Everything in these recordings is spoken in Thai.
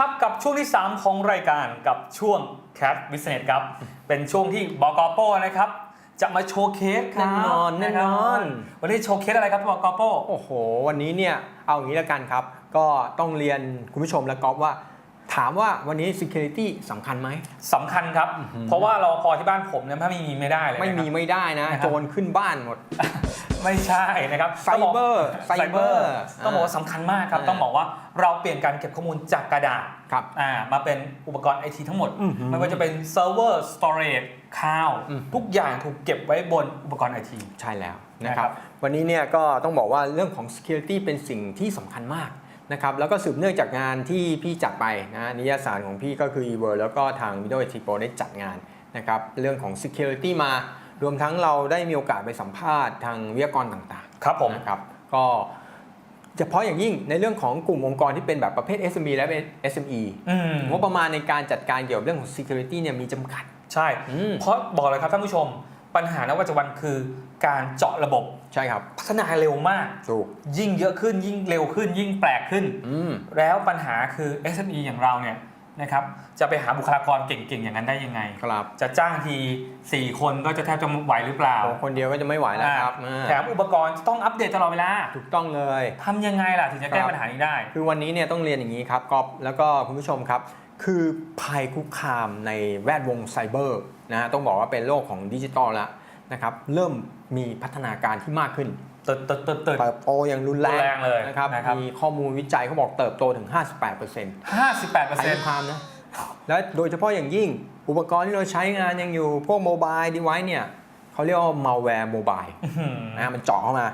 ครับกับช่วงที่ 3 ของรายการกับช่วง Cat Business ครับ เป็นช่วงที่บกโป้นะครับ จะมาโชว์เคสครับแน่นอนแน่นอนะครับวันนี้โชว์เคสอะไรครับบกโป้โอ้โห วันนี้เนี่ยเอาอย่างนี้แล้วกันครับ ก็ต้องเรียนคุณผู้ชมและก๊อฟว่า ถามว่าวันนี้ security สำคัญไหมสำคัญครับอื้อหือเพราะว่ารอพอที่บ้านผมเนี่ยถ้าไม่มีไม่ได้เลยไม่มีนะครับไม่ได้นะนะครับโจรขึ้นบ้านหมด ไม่ใช่นะครับไซเบอร์ไซเบอร์ไซเบอร์ต้องบอกว่าสำคัญมากครับอ่าต้องบอกว่าเราเปลี่ยนการเก็บข้อมูลจากกระดาษครับอ่ามาเป็นอุปกรณ์ไอทีทั้งหมดอื้อหือไม่ว่าจะเป็นเซิร์ฟเวอร์สตอเรจคลาวอืมทุกอย่างถูกเก็บไว้บนอุปกรณ์ไอทีใช่แล้วนะนะคครัรับบวันนี้เนี่ยก็ต้องบอกว่าเรื่องของ security เป็นสิ่งที่สำคัญมากนะครับแล้วก็สืบเนื่องจากงานที่พี่จัดไปนะนิยายสารของพี่ก็คือ e w o r แล้วก็ทาง Windows IT Pro ได้จัดงานนะครับเรื่องของ security มา รวมทั้งเราได้มีโอกาสไปสัมภาษณ์ทางวิทยากรต่างครับผมๆนะครับก็เฉพาะอย่างยิ่งในเรื่องของกลุ่มองค์กรที่เป็นแบบประเภท SME และเป็น SME อืมงบประมาณในการจัดการเกี่ยวกับเรื่องของ security เนี่ยมีจำกัด ใช่อืมเพราะบอกเลยครับท่านผู้ชม ปัญหาในปัจจุบันคือการเจาะระบบใช่ครับพัฒนาเร็วมากถูกยิ่งเยอะขึ้นยิ่งเร็วขึ้นยิ่งแปลกขึ้นอืมแล้วปัญหาคือ SME อย่างเราเนี่ย นะครับจะไปหาบุคลากรเก่งๆ อย่างนั้นได้ยังไง ครับจะจ้างที 4 คนก็จะแทบจะไหวหรือเปล่าโอ้คนเดียวก็จะไม่ไหวแล้วครับอ่าอ่าแถมอุปกรณ์ต้องอัปเดตตลอดเวลา ถูกต้องเลยทำยังไงล่ะถึงจะแก้ครับปัญหานี้ได้ คือวันนี้เนี่ยต้องเรียนอย่างนี้ครับกอบแล้วก็คุณผู้ชมครับ คือภัยคุกคามในแวดวงไซเบอร์นะฮะต้องบอกว่าเป็นโลกของดิจิตอลแล้วนะครับเริ่มมีพัฒนาการที่มากขึ้น ตึดตึดตึดตึด เติบโตอย่างรุนแรรุนแรงงเลยนะครับ นะครับ มีข้อมูลวิจัยเขาบอกเติบโตถึง 58%ห้าสิบแปดเปอร์ภัยเซ็นคุต์กคามนะ และโดยเฉพาะอย่างยิ่งอุปกรณ์ที่เราใช้งานยังอยู่ พวกโมบายดีไว c e เนี่ยเขาเรียกว่า malware mobile นะมันเจาะเข้ามา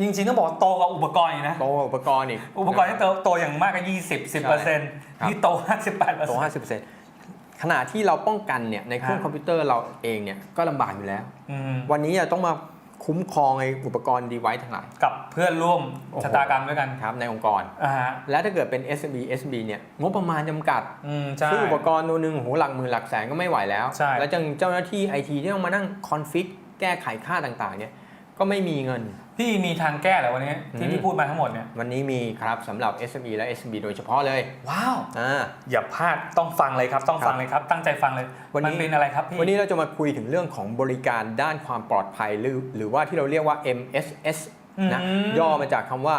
จริงๆต้องบอกว่าโตกว่าอุปกรณ์อีกนะ โตกว่าอุปกรณ์อีก อุปกรณ์ที่โตโตอย่างมากก็ยี่สิบสิบเปอร์เซ็นต์ครับ นี่โตห้าสิบแปดเปอร์โต เซ็นต์ 50%ขณะที่เราป้องกันเนี่ยในเครื่องฮะคอมพิวเตอร์เราเองเนี่ยก็ลำบากอยู่แล้วอืมวันนี้จะต้องมา คุ้มครองไอ้อุปกรณ์ดีไว c e ทั้งหลาย กับเพื่อนร่วมโอ้โหชะตากรรมด้วยกันครับในองค์กร อ่าฮะและถ้าเกิดเป็น SMB SMB เนี่ยงบประมาณจำกัด อืมใช่ ซื้ออุปกรณ์ตัวหนึ่งโอ้โหหลักหมื่นหลักแสนก็ไม่ไหวแล้ว ใช่ แล้วจังเจ้าหน้าที่ไอทีที่ต้องมานั่งคอนฟิกแก้ไขค่าต่างๆเนี่ยก็ไม่มีเงิน พี่มีทางแก้เหรอวันนี้ที่อืมพี่พูดมาทั้งหมดเนี่ยวันนี้มีครับสำหรับ SME และ SMB โดยเฉพาะเลย ว้าวอ่า อย่าพลาดต้องฟังเลยครับ ต้องฟังเลยครับ ตั้งใจฟังเลยวันนี้มันเป็นอะไรครับพี่ วันนี้เราจะมาคุยถึงเรื่องของบริการด้านความปลอดภัยหรือ หรือว่าที่เราเรียกว่า MSS นะอืมย่อมาจากคำว่า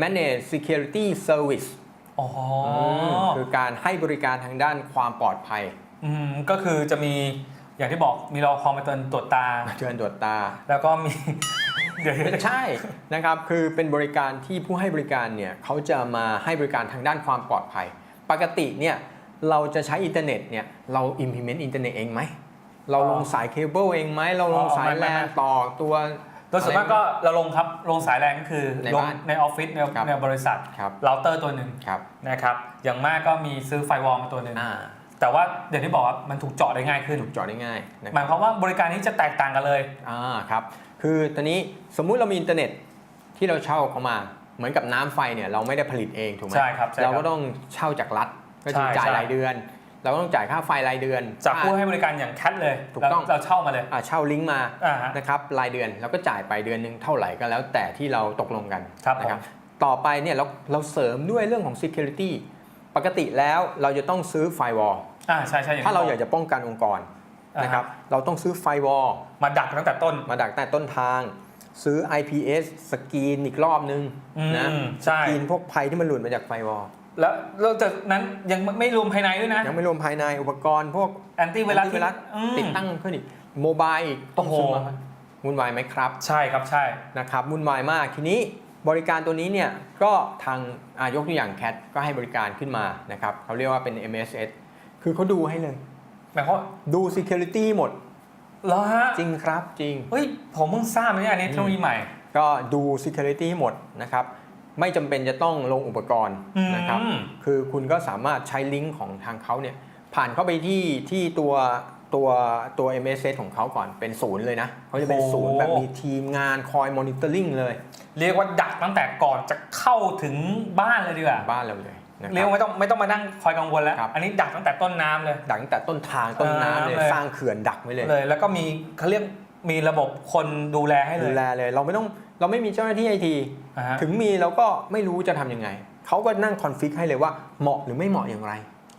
Managed Security Service อ๋ออมคือการให้บริการทางด้านความปลอดภัย อืมก็คือจะมีอย่างที่บอกมีรอคอมาเตือนตรวจตาเชิญตรวจตา แล้วก็มีเดี๋ยว ไม่ใช่นะครับคือเป็นบริการที่ผู้ให้บริการเนี่ยเขาจะมาให้บริการทางด้านความปลอดภัย ปกติเนี่ยเราจะใช้อินเทอร์เน็ตเนี่ยเรา implement อินเทอร์เน็ตเองไหมเราลงสายเคเบิลเองไหมเราลงสายแลนต่อตัวโดยส่วนมากก็เราลงครับลงสายแรงก็คือในลงบ้านในออฟฟิศในครับในบริษัทครับเราเตอร์ตัวหนึ่งครับนะครับอย่างมากก็มีซื้อไฟวอลมาตัวหนึ่งอ่าแต่ว่าอย่างที่บอกว่ามันถูกเจาะได้ง่ายขึ้นถูกเจาะได้ง่ายนะหคมารับยความว่าบริการนี้จะแตกต่างกันเลยอ่าครับ คือตอนนี้สมมุติเรามีอินเทอร์เน็ตที่เราเช่าเข้ามา เหมือนกับน้ำไฟเนี่ยเราไม่ได้ผลิตเองถูกไหมใช่ครับใช่ครับเราก็ต้องเช่าจากรัฐก็คือใช่จ่ายใช่รายเดือน เราก็ต้องจ่ายค่าไฟรายเดือน จากผู้ค่าให้บริการอย่างแคทเลยถูกต้องเราเราเช่ามาเลยอ่าเช่าลิงก์มาอ่าฮะนะครับรายเดือนเราก็จ่ายไปเดือนหนึ่งเท่าไหร่ก็แล้วแต่ที่เราตกลงกันครับนะผมต่อไปเนี่ยเราเราเสริมด้วยเรื่องของ security ปกติแล้วเราจะต้องซื้อ firewall อ่าใช่ใช่อย่างถ้าเราที่บอยากจะป้องกันองค์กรอ่าฮ นะครับเราต้องซื้อ firewall มาดักตั้งแต่ต้นมาดักแต่ต้นทาง ซื้อ IPS สกรีนอีกรอบนึงอืมนะใช่สกรีนพวกภัยที่มันหลุดมาจากไฟวอลแล้วเราจากนั้นยังไม่รวมภายในด้วยนะ ยังไม่รวมภายในอุปกรณ์พวกแอนตี้ไวรัส anti ไวรัสอืมติดตั้งขึ้นอีกโมบายอีกต้องซื้อโอ้มาโหวุ่นวายไหมครับ ใช่ครับใช่นะครับวุ่นวายมากทีนี้บริการตัวนี้เนี่ยก็ทางอายกตัวอย่างแคทก็ให้บริการขึ้นมานะครับเขาเรียกว่าเป็น MSS คือเขาดูให้เลย หมายความว่าดู Security หมด เหรอฮะจริงครับจริง เฮ้ยผมเพิ่งทราบนะเนี่ยอันนี้เทคโนโลยีใหม่ ก็ดู Security ให้หมดนะครับ ไม่จำเป็นจะต้องลงอุปกรณ์อืมนะครับคือคุณก็สามารถใช้ลิงก์ของทางเขาเนี่ย ผ่านเข้าไปที่ที่ตัวตัวตัว MSS ของเขาก่อนเป็นศูนย์เลยนะเขาจะเป็นศูนย์แบบมีทีมงานคอยมอนิเตอร์ลิงเลยเรียกว่าดักตั้งแต่ก่อนจะเข้าถึงบ้านเลยดีกว่า บ้านเราเลย นะคเรียกรับว่าไม่ต้องไม่ต้องมานั่งคอยกังวลแล้ว ครับ อันนี้ดักตั้งแต่ต้นน้ำเลย ดักตั้งแต่ต้นทางต้นน้ำเลยเออเลย สร้างเขื่อนดักไว้เลย เลย แล้วก็มีเขาเรียกมีระบบคนดูแลให้เลดูยแลเลยเราไม่ต้องเราไม่มีเจ้าหน้าที่ไอที อ่าฮะถึงมีเราก็ไม่รู้จะทำยังไง เขาก็นั่งคอนฟิกให้เลยว่าเหมาะหรือไม่เหมาะอย่างไร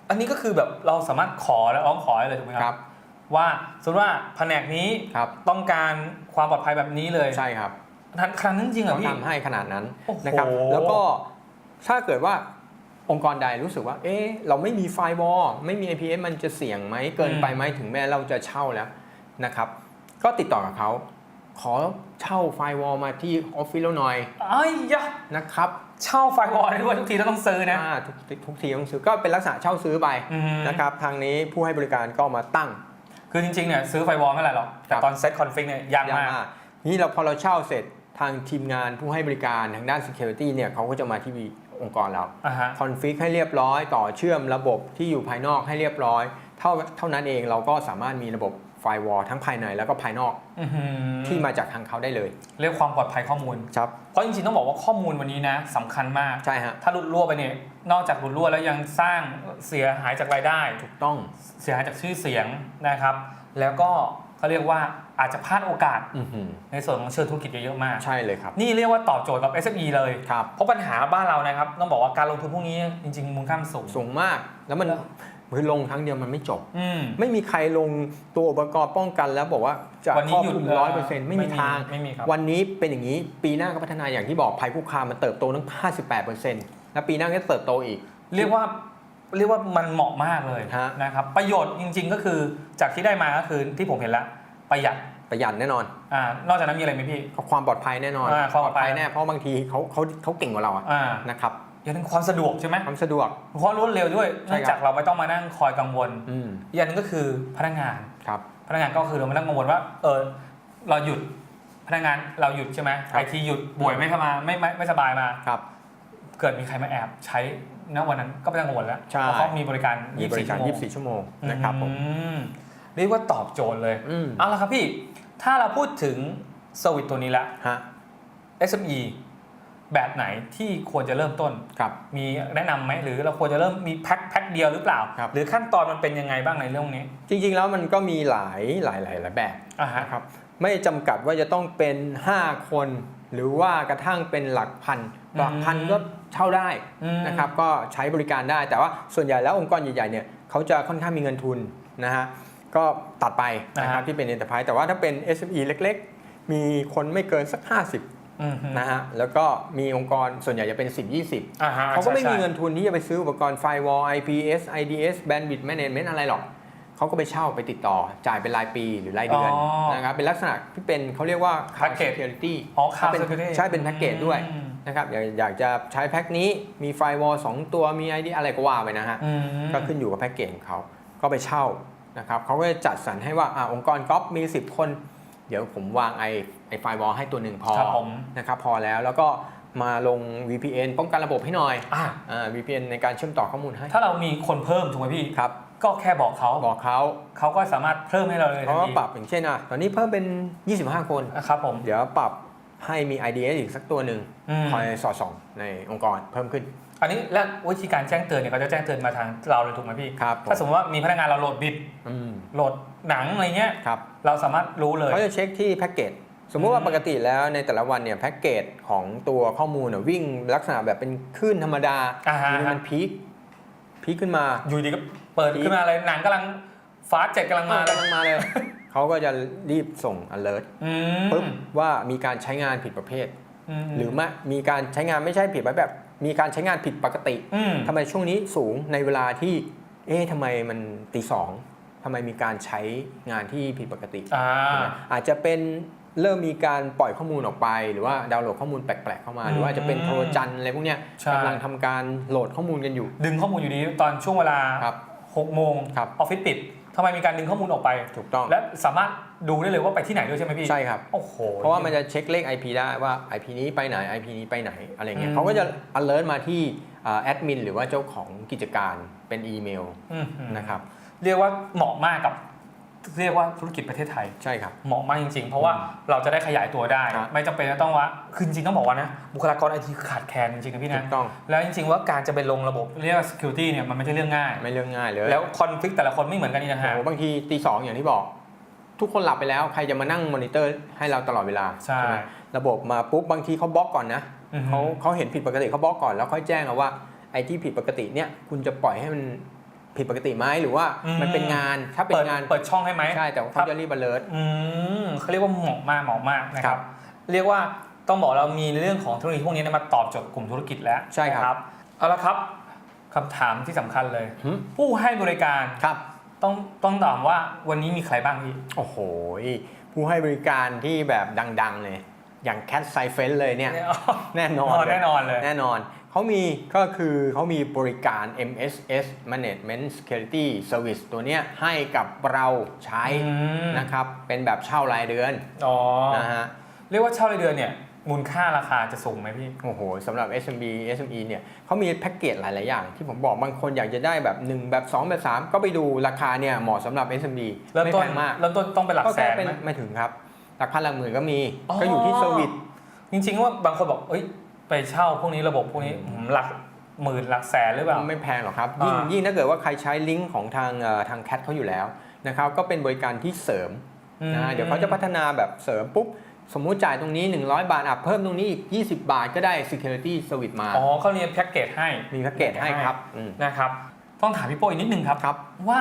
อันนี้ก็คือแบบเราสามารถขอและร้องขอได้เลยถูกไหมคครัรับว่าสมมติว่าแผนกนี้ครับต้องการความปลอดภัยแบบนี้เลยใช่ครับทันครั้งนั้นจริงเหรอเขาพี่ ทำให้ขนาดนั้นโอ้โหนะครับ แล้วก็ถ้าเกิดว่า องค์กรใดรู้สึกว่า เอ๊ะเราไม่มีไฟวอลไม่มี IPS มันจะเสี่ยงไหมเกินไปไหมถึงแม้เราจะเช่าแล้วนะครับ ก็ติดต่อกับเขาขอเช่าไฟวอลมาที่ออฟฟิศเราหน่อยไอ้ยะนะครับเช่าไฟวอลได้ด้วยทุกทีเราต้องซื้อนะอ่าทุกทุกทีต้องซื้อก็เป็นลักษณะเช่าซื้อไปอืมนะครับทางนี้ผู้ให้บริการก็มาตั้ง คือจริงๆเนี่ยซื้อไฟวอลไม่เป็นไรหรอกแต่ครับตอนเซตคอนฟิกเนี่ยยากยากมากมากนี่เราพอเราเช่าเสร็จทางทีมงานผู้ให้บริการทางด้าน Security เนี่ยเขาก็จะมาที่ องค์กรเราอ่าฮะ คอนฟิกให้เรียบร้อยต่อเชื่อมระบบที่อยู่ภายนอกให้เรียบร้อย เท่าเท่านั้นเองเราก็สามารถมีระบบไฟวอลทั้งภายในแล้วก็ภายนอกอื้อหือที่มาจากทางเขาได้เลยเรียกความปลอดภัยข้อมูล ครับเพราะจริงๆต้องบอกว่าข้อมูลวันนี้นะสำคัญมาก ใช่ฮะถ้าหลุดรั่วไปเนี่ยนอกจากหลุดรั่วแล้วยังสร้างเสียหายจากรายได้ถูกต้อง เสียหายจากชื่อเสียงนะครับ แล้วก็ เขาเรียกว่าอาจจะพลาดโอกาสอือหือในส่วนของเชิงธุรกิจเยอะๆมาก ใช่เลยครับ นี่เรียกว่าตอบโจทย์กับ SME เลย ครับ เพราะปัญหาบ้านเรานะครับ ต้องบอกว่าการลงทุนพวกนี้จริงๆมูลค่ามันสูงสูงมาก แล้วมันมือลงครั้งเดียวมันไม่จบ อืม ไม่มีใครลงตัวอุปกรณ์ป้องกันแล้วบอกว่าจะวันคนี้รอบหยุดคลุมเลยร้อยเปอร์เซ็นต์ไม่มีทาง ไม่มีครับ วันนี้เป็นอย่างนี้ปีหน้าก็พัฒนาอย่างที่บอกภัยคุกคามมันเติบโตตั้ง 58%แล้วปีหน้าก็จะเติบโตอีก เรียกว่า เรียกว่ามันเหมาะมากเลยฮะ นะครับประโยชน์จริง ๆ ก็คือจากที่ได้มาก็คือที่ผมเห็นแล้วประหยัดประหยัดแน่นอนอ่านอกจากนั้นมีอะไรไหมพี่ ความปลอดภัยแน่นอนอ่าความปลอดภัย แน่เพราะบางทีเขาเขาเขาเก่งกว่าเราอะอ่านะครับอย่างหนึงความสะดวกใช่ไหมความสะดวก เพราะรวดเร็วด้วยใช่เนื่องครับ จากเราไม่ต้องมานั่งคอยกังวลอืมอีกอย่างหนึงก็คือพนักงาน ครับ พนักงานก็คือเราไม่ต้องกังวลว่า เออเราหยุดพนักงานเราหยุดใช่ไหมครับ ไอทีหยุดป่วยไม่เข้ามาไม่ไม่ไม่สบายมา ครับ เกิดมีใครมาแอบใช้ ณวันนั้นก็ไม่ต้องกังวลแล้วใช่ เพราะเขามีบริการ มีบริการ 24 ชั่วโมง24 ชั่วโมงนะครับผม อืมเรียกว่าตอบโจทย์เลยอืม เอาละครับพี่ ถ้าเราพูดถึงสวิตตัวนี้ละ ฮะ SME แบบไหนที่ควรจะเริ่มต้น ครับ มีแนะนำไหมหรือเราควรจะเริ่มมีแพ็คแพ็คเดียวหรือเปล่า ครับ หรือขั้นตอนมันเป็นยังไงบ้างในเรื่องนี้จริงๆแล้วมันก็มีหลายหลายหลายหลายแบบอ่าฮะ นะครับ ไม่จำกัดว่าจะต้องเป็น 5 คน หรือว่ากระทั่งเป็นหลักพันหลักพันก็เช่าได้อืมนะครับก็ใช้บริการได้แต่ว่าส่วนใหญ่แล้วองค์กรใหญ่ๆเนี่ยเขาจะค่อนข้างมีเงินทุนนะฮะก็ตัดไปนะครับอ่าฮะที่เป็น Enterprise แต่ว่าถ้าเป็น SME เล็กๆ มีคนไม่เกินสัก 50อืมนะฮะแล้วก็มีองค์กรส่วนใหญ่จะเป็น 10 20อ่าฮะเขาก็ไม่มีใช่เงินทุนที่จะไปซื้ออุปกรณ์ Firewall IPS IDS Bandwidth Management อะไรหรอก เขาก็ไปเช่าไปติดต่อจ่ายเป็นรายปีหรือรายเดือนอ๋อนะครับเป็นลักษณะที่เป็นเขาเรียกว่า Cloud Package Security อ๋อคาเป็น security ใช่เป็นแพ็กเกจด้วยอืม นะครับอยากอยากจะใช้แพ็กนี้มี Firewall 2ตัวมี ID อะไรก็ว่าไปนะฮะ อืม ก็ขึ้นอยู่กับแพ็กเกจของเขา ก็ไปเช่านะครับเขาก็จะจัดสรรให้ว่าอาองค์กรก๊อปมี 10 คน เดี๋ยวผมวางไอไอไฟวอลให้ตัวหนึ่งพอครับผม นะครับพอแล้วแล้วก็มาลง VPN ป้องกันระบบให้หน่อยอะอ่า VPN ในการเชื่อมต่อข้อมูลให้ ถ้าเรามีคนเพิ่มถูกไหมพี่ ครับ ก็แค่บอกเขาบอกเขาเขาก็สามารถเพิ่มให้เราเลยเขาก็ทันทีปรับอย่างเช่นอะตอนนี้เพิ่มเป็น 25 คนครับผม เดี๋ยวปรับให้มี IDS อีกสักตัวหนึ่งอืม คอยสอดส่องในองค์กรเพิ่มขึ้น อันนี้และวิธีการแจ้งเตือนเนี่ยเขาจะแจ้งเตือนมาทางเราเลยถูกไหมพี่ครับถ้าสมมติว่ามีพนักงานเราโหลดบิดอืมโหลดหนังอะไรเงี้ยครับ เราสามารถรู้เลย เขาจะเช็คที่แพ็กเกจ สมมุติว่าอืมปกติแล้วในแต่ละวันเนี่ยแพ็กเกจของตัวข้อมูลเนี่ยวิ่งลักษณะแบบเป็นคลื่นธรรมดาอ่าฮะ อยู่ดีมันพีคพีคขึ้นมาอยู่ดีก็ เปิดขึ้นมาเลยหนังกำลังฟาสเจ็ดกำลังมามาเลย กำลังมาเลย เขาก็จะรีบส่ง alert อืมปุ๊บว่ามีการใช้งานผิดประเภท มหรือไม่มีการใช้งานไม่ใช่ผิดแบบ มีการใช้งานผิดปกติอืม ทำไมช่วงนี้สูงในเวลาที่ เอ๊ะทำไมมันตีสองทำไมมีการใช้งานที่ผิดปกติ อ่าใช่ไหมอาจจะเป็นเริ่มมีการปล่อยข้อมูลออกไป หรือว่าดาวน์โหลดข้อมูลแปลกๆเข้ามา หรือว่าอาจจะเป็นโทรจันทร์อะไรพวกเนี้ยใช่ กำลังทำการโหลดข้อมูลกันอยู่ ดึงข้อมูลอยู่ดีตอนช่วงเวลาครับ 6โมงครับออฟฟิศปิดทำไมมีการดึงข้อมูลออกไป ถูกต้อง และสามารถดูได้เลยว่าไปที่ไหนด้วยใช่ไหมพี่ใช่ครับ โอ้โห เพราะว่ามันจะเช็คเลข IP ได้ว่า IP นี้ไปไหน IP นี้ไปไหนอะไรเงี้อืยม เขาก็จะ alert มาที่แอดมินหรือว่าเจ้าของกิจการเป็นอีเมลอืมนะครับ เรียกว่าเหมาะมากกับ เรียกว่าธุรกิจประเทศไทย ใช่ครับ เหมาะมากจริง ๆ เพราะว่าอืมเราจะได้ขยายตัวได้ ครับไม่จำเป็นจะต้องว่าคือจริงๆต้องบอกว่านะบุคลากรไอทีขาดแคลนจริงๆนะพี่ถูนะกต้อง แล้วจริงๆว่าการจะไปลงระบบเรียกว่า security เนี่ยมันไม่ใช่เรื่องง่าย ไม่เรื่องง่ายเลยแล้วคอนฟิกแต่ละคนไม่เหมือนกันนี่นะโอ้ฮะโหบางทีตีสองอย่างที่บอก ทุกคนหลับไปแล้วใครจะมานั่งมอนิเตอร์ให้เราตลอดเวลาใช่ไหมระบบมาปุ๊บบางทีเขาบล็อกก่อนนะอือฮึ เขาเขาเห็นผิดปกติเขาบล็อกก่อนแล้วค่อยแจ้งเอาว่าไอ้ที่ผิดปกติเนี่ยคุณจะปล่อยให้มัน ผิดปกติไหมหรือว่าอืมมันเป็นงานถ้าเป็นเปิดงานเปิดช่องให้ไหมใช่แต่ว่าครัเขาบจะรีบ alert อืมเขาเรียกว่าเหมาะมากเหมาะมากนะคครัรับบเรียกว่าต้องบอกเรามีเรื่องของเทคโนโลยีพวกนี้มาตอบโจทย์กลุ่มธุรกิจแล้วใช่ครับนะเอาละครับคำถามที่สำคัญเลยหึผู้ให้บริการครับต้องต้องถามว่าวันนี้มีใครบ้างพี่โอ้โหผู้ให้บริการที่แบบดัง ๆ เลย อย่างแคทไซเฟนเลยเนี่ย แน่นอนอ๋อเลยแน่นอนเลยแน่นอน เขามีก็คือเขามีบริการ MSS Management Security Service ตัวเนี้ยให้กับเราใช้อืมนะครับ เป็นแบบเช่ารายเดือนอ๋อนะฮะเรียกว่าเช่ารายเดือนเนี่ยมูลค่าราคาจะสูงไหมพี่ โอ้โหสำหรับ SMB SME เนี่ยเขามีแพ็กเกจหลาย ๆ อย่าง ที่ผมบอกบางคนอยากจะได้แบบ 1 แบบ 2 แบบ 3 ก็ไปดูราคาเนี่ยเหมาะสำหรับ SMB เริ่มไม่ต้นแพงมากเริ่มต้นต้องเป็นหลักก็แสแค่นเป็นไหมไม่ถึงครับ หลักพันหลักหมื่นก็มีอ๋อก็อยู่ที่เซอร์วิสจริง ๆ ว่าบางคนบอกเอ้ย ไปเช่าพวกนี้ระบบพวกนี้อืมหลักหมื่นหลักแสนหรือเปล่า ไม่แพงหรอกครับยิ่งอ่ายิ่ยิ่งถ้าเกิดว่าใครใช้ลิงก์ของทางเอ่อทางแคทเขาอยู่แล้วนะครับก็เป็นบริการที่เสริมอืมนะเดี๋ยวเขาจะพัฒนาแบบเสริมปุ๊บสมมุติจ่ายตรงนี้ 100 บาทอะเพิ่มตรงนี้อีก 20 บาทก็ได้ Security Service มา อ๋อเขาเรียนแพ็กเกจให้ มีแพ็กเกจให้ครับอืมนะครับต้องถามพี่โป้อีกนิดนึงครับครับว่า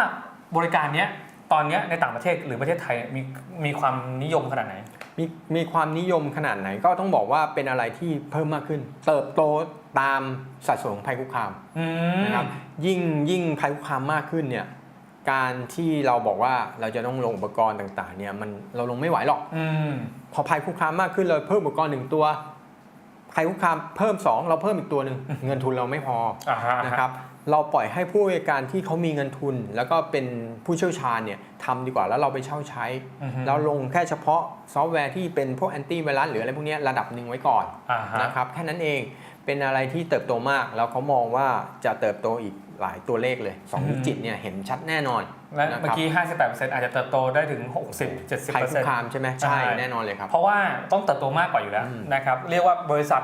บริการเนี้ยตอนเนี้ยในต่างประเทศหรือประเทศไทยมีมีความนิยมขนาดไหน มีมีความนิยมขนาดไหนก็ต้องบอกว่าเป็นอะไรที่เพิ่มมากขึ้น เติบโตตามสัดส่วนของภัยคุกคามอืมนะครับยิ่งยิ่งภัยคุกคามมากขึ้นเนี่ยการที่เราบอกว่าเราจะต้องลงอุปกรณ์ต่างๆเนี่ยมันเราลงไม่ไหวหรอกอืมพอภัยคุกคามมากขึ้นเราเพิ่มอุปกรณ์หนึ่งตัวภัยคุกคามเพิ่ม 2 เราเพิ่มอีกตัวหนึ่งเงินทุนเราไม่พออ่าฮะนะครับ เราปล่อยให้ผู้บริการที่เขามีเงินทุน แล้วก็เป็นผู้เชี่ยวชาญเนี่ยทำดีกว่าแล้วเราไปเช่าใช้อือฮึเราลงแค่เฉพาะซอฟต์แวร์ที่เป็นพวกแอนตี้ไวรัสหรืออะไรพวกเนี้ยระดับหนึ่งไว้ก่อนอ่าฮะนะครับแค่นั้นเองเป็นอะไรที่เติบโตมาก แล้วเขามองว่าจะเติบโตอีกหลายตัวเลขเลย2ดิจิตเนี่ยเห็นชัดแน่นอนและนะครับเมื่อกี้ 58%อาจจะเติบโตได้ถึง 60ภัยคุกคาม70%ใช่ไหมใช่ใช่แน่นอนเลยครับ เพราะว่าต้องเติบโตมากกว่าอยู่แล้วอืมนะครับเรียกว่าบริษัท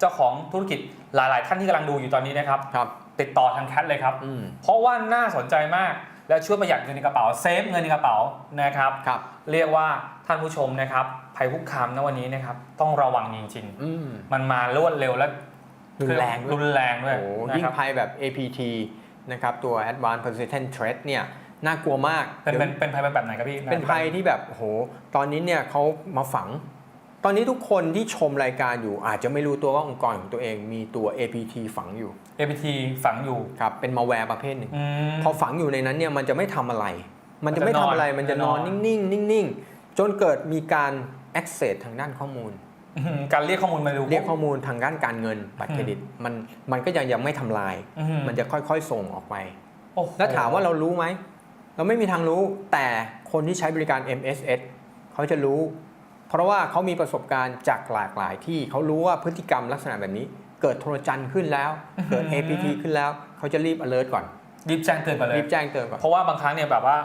เจ้าของธุรกิจหลาย ๆ ท่านที่กำลังดูอยู่ตอนนี้นะครับครับ ติดต่อทางแคทเลยครับ อืม เพราะว่าน่าสนใจมากและช่วยประหยัดเงินในกระเป๋าเซฟเงินในกระเป๋านะครับ ครับ เรียกว่าท่านผู้ชมนะครับภัยคุกคามณวันนี้นะครับต้องระวังจริง อืม ๆ มันมารวดเร็วและรุนแรงด้วย รุนแรงด้วยโอ้โหนะยิ่งครับภัยแบบ APT นะครับ ตัว Advanced Persistent Threat เนี่ย น่ากลัวมากเป็นดี๋ยวเป็นเป็นภัยแบบไหนครับพี่เป็นภัยที่แบบโอ้โห ตอนนี้เนี่ยเขามาฝังต อนนี้ทุกคนที่ชมรายการอยู่อาจจะไม่รู้ตัวว่าองค์กรของตัวเองมีตัว APT ฝังอยู่เอพีทีฝังอยู่ครับเป็นมาแวร์ประเภทหนึ่งอืม พอฝังอยู่ในนั้นเนี่ยมันจะไม่ทำอะไร มันจะไม่ทำอะไรมัมันนจะจะนนออนนนิ่งๆนิ่งๆจนเกิดมีการ access ทางด้านข้อมูล อืมการเรียกข้อมูลมาดู เรียกข้อมูลทางด้านการเงินบัตรเครดิตมันมันก็ยังยังไม่ทำลาย อืมันจะค่อยๆ ส่งออกไป โอ้โหแล้วถามว่าเรารู้ไหม เราไม่มีทางรู้แต่คนที่ใช้บริการ MSS เขาจะรู้ เพราะว่าเขามีประสบการณ์จากหลากหลายที่เขารู้ว่าพฤติกรรมลักษณะแบบนี้ เกิดโทรจันทร์ขึ้นแล้ว เกิด APT ขึ้นแล้วเขาจะรีบ alert ก่อน รีบแจ้งเตือนไปเลยรีบแจ้งเตือนก่อนเพราะว่าบางครั้งเนี่ยแบบว่า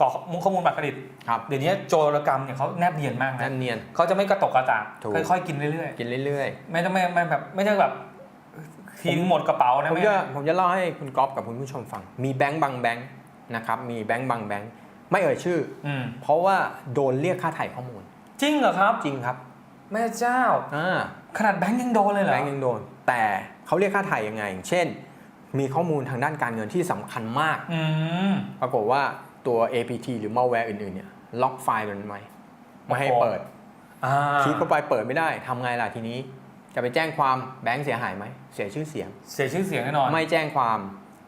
กรอกข้อมูลบัตรเครดิตครับเดี๋ยวนี้โจรกรรมเนี่ยเขาแนบเนียนมากนั่นะนเนียนเขาจะไม่กระตกกระตากถูก ค่อยๆกินเรื่อยกินเรื่อยๆไม่ต้องไม่ไม่แบบไม่ใช่แบบทิ้งหมดกระเป๋าๆนะผมไม่จะผมจะเล่าให้คุณก๊อฟกับคุณผู้ชมฟัง มีแบงก์บางแบงก์นะครับ มีแบงก์บางแบงก์ไม่เอ่ยชื่อ อืม เพราะว่าโดนเรียกค่าถ่ายข้อมูล จริงเหรอครับ จริงครับ แม่เจ้า อ่าขนาดแบงก์ยังโดนเลยเหรอแบงก์ยังโดน แต่เขาเรียกค่าถ่ายยังไงอย่างเช่น มีข้อมูลทางด้านการเงินที่สำคัญมาก อืมปรากฏว่าตัว APT หรือ malware อื่นๆเนี่ยล็อกไฟล์มันไว้ไม่ให้โอ้โหเปิดอ่าคลิกเข้าไปเปิดไม่ได้ทำไงล่ะทีนี้ จะไปแจ้งความแบงก์เสียหายไหมเสียชื่อเสียง เสียชื่อเสียงแน่นอน ไม่แจ้งความ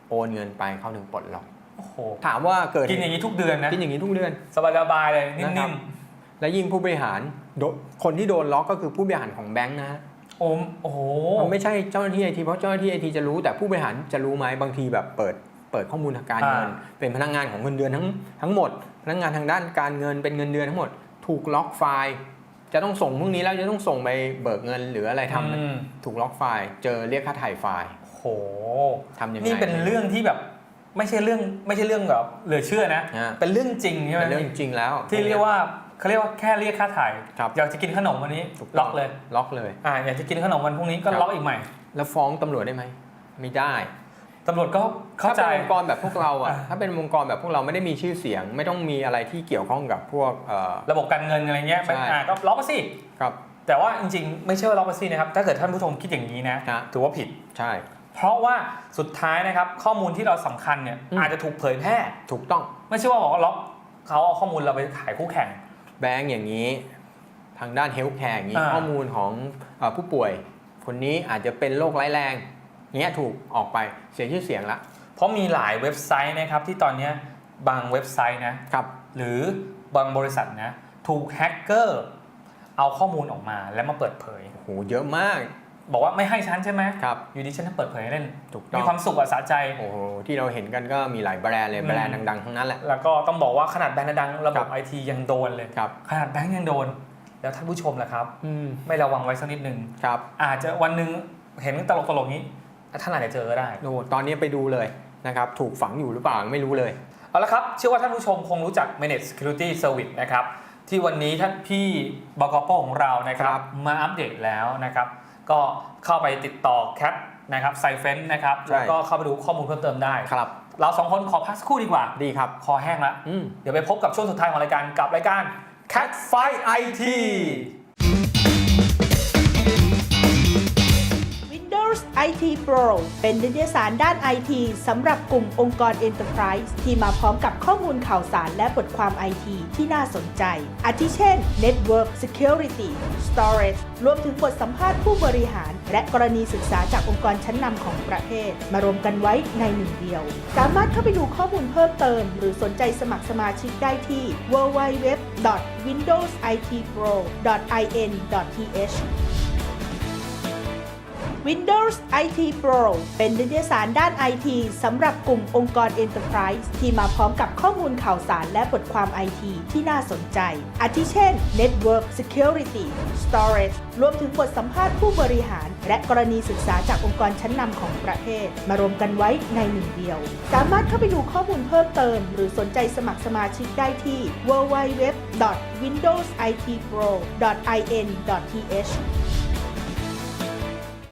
โอนเงินไปเขาถึงปลดล็อกโอ้โหถามว่าเกิดกินอย่างนี้ทุกเดือนนะกินอย่างนี้ทุกเดือน สบายๆเลยนะครันิ่บม และยิ่งผู้บริหารโดคนที่โดนล็อกก็คือผู้บริหารของแบงค์นะฮะๆโอ้มโอ้โหมันไม่ใช่เจ้าหน้าที่ไอทีเพราะเจ้าหน้าที่ไอทีจะรู้แต่ผู้บริหารจะรู้ไหมบางทีแบบเปิดเปิดข้อมูลทางการเงิน เป็นพนักงานของเงินเดือนทั้งทั้งหมด พนักงานทางด้านการเงินเป็นเงินเดือนทั้งหมด ถูกล็อกไฟล์ จะต้องส่งพรุ่งนี้แล้วจะต้องส่งไปเบิกเงินหรืออะไรทำอืมถูกล็อกไฟล์ เจอเรียกค่าถ่ายไฟล์โอ้โหทำยังไง นี่เป็นเรื่องที่แบบไม่ใช่เรื่องไม่ใช่เรื่องแบบเหลือเชื่อนะนะเป็นเรื่องจริงใช่ไหมเป็นเรื่องจริงแล้ว ที่เรียกว่า เขาเรียกว่าแค่เรียกค่าถ่ายครับอยากจะกินขนมวันนี้ถูต้อง ล็อกเลยล็อกเลย อ่าอยากจะกินขนมวันพรุ่งนี้ก็ครับ ล็อกอีกใหม่แล้วฟ้องตำรวจได้ไหมไม่ได้ตำรวจก็เข้าถ้าใจเป็นองค์กรแบบพวกเราอะอะ ถ้าเป็นองค์กรแบบพวกเราไม่ได้มีชื่อเสียง ไม่ต้องมีอะไรที่เกี่ยวข้องกับพวกเอ่อ ระบบการเงินอะไรเงี้ยใช่อ่าก็ล็อกไปสิครับแต่ว่าจริงๆ ไม่ใช่ว่าล็อกไปสินะครับถ้าเกิดท่านผู้ชมคิดอย่างนี้นะฮะถือว่าผิด ใช่ เพราะว่าสุดท้ายนะครับข้อมูลที่เราสำคัญเนี่ยอืม อาจจะถูกเผยแพร่ถูกต้อง ไม่ใช่ว่าบอกว่าล็อกเขาเอาข้อมูลเราไปขายคู่แข่ง แบงก์อย่างนี้ ทางด้านเฮลท์แคร์อย่างนี้ อ่า ข้อมูลของเออผู้ป่วย คนนี้อาจจะเป็นโรคร้ายแรงเงี้ยถูกออกไปเสียชื่อเสียงละเพราะมีหลายเว็บไซต์นะครับที่ตอนเนี้ยบางเว็บไซต์นะ ครับ หรือบางบริษัทนะ ถูกแฮกเกอร์เอาข้อมูลออกมาแล้วมาเปิดเผย โหเยอะมาก บอกว่าไม่ให้ฉันใช่ไหมครับ อยู่ดีฉันจะเปิดเผยให้เล่นถูกต้อมีงความสุขอะสะใจ โอ้โหที่เราเห็นกันก็มีหลายแบรนด์เลยอืมแบรนด์ดังๆทั้งนั้นแหละ แล้วก็ต้องบอกว่าขนาดแบรนด์ดังๆระบครับบไอทียังโดนเลย ครับ ขนาดแบงก์ยังโดน แล้วท่านผู้ชมล่ะครับอืมไม่ระวังไว้สักนิดนึงครับ อาจจะวันหนึ่งเห็นตลกตลกๆนี้ท่านอาจจะเจอก็ได้โอ้ตอนนี้ไปดูเลยนะครับ ถูกฝังอยู่หรือเปล่าไม่รู้เลย เอาละครับ เชื่อว่าท่านผู้ชมคงรู้จัก Managed Security Service นะครับที่วันนี้ท่านพี่บกปของเรานะครับครับมาอัปเดตแล้วนะครับ ก็เข้าไปติดต่อแคปนะครับไซเฟนนะครับใช่ แล้วก็เข้าไปดูข้อมูลเพิ่มเติมได้ ครับ เราสองคนขอพักสักครู่ดีกว่า ดีครับ คอแห้งแล้ว อืม เดี๋ยวไปพบกับช่วงสุดท้ายของรายการกับรายการ Cat Fight IT Windows IT Pro เป็นนิตยสารด้าน IT สำหรับกลุ่มองค์กร Enterprise ที่มาพร้อมกับข้อมูลข่าวสารและบทความ IT ที่น่าสนใจ อาทิเช่น Network Security Storage รวมถึงบทสัมภาษณ์ผู้บริหาร และกรณีศึกษาจากองค์กรชั้นนำของประเทศ มารวมกันไว้ในหนึ่งเดียว สามารถเข้าไปดูข้อมูลเพิ่มเติม หรือสนใจสมัครสมาชิกได้ที่ www.windowsitpro.in.th Windows IT Pro เป็นนิตยสารด้าน IT สำหรับกลุ่มองค์กร Enterprise ที่มาพร้อมกับข้อมูลข่าวสารและบทความ IT ที่น่าสนใจ อาทิเช่น Network Security Storage รวมถึงบทสัมภาษณ์ผู้บริหาร และกรณีศึกษาจากองค์กรชั้นนำของประเทศ มารวมกันไว้ในหนึ่งเดียว สามารถเข้าไปดูข้อมูลเพิ่มเติม หรือสนใจสมัครสมาชิกได้ที่ www.windowsitpro.in.th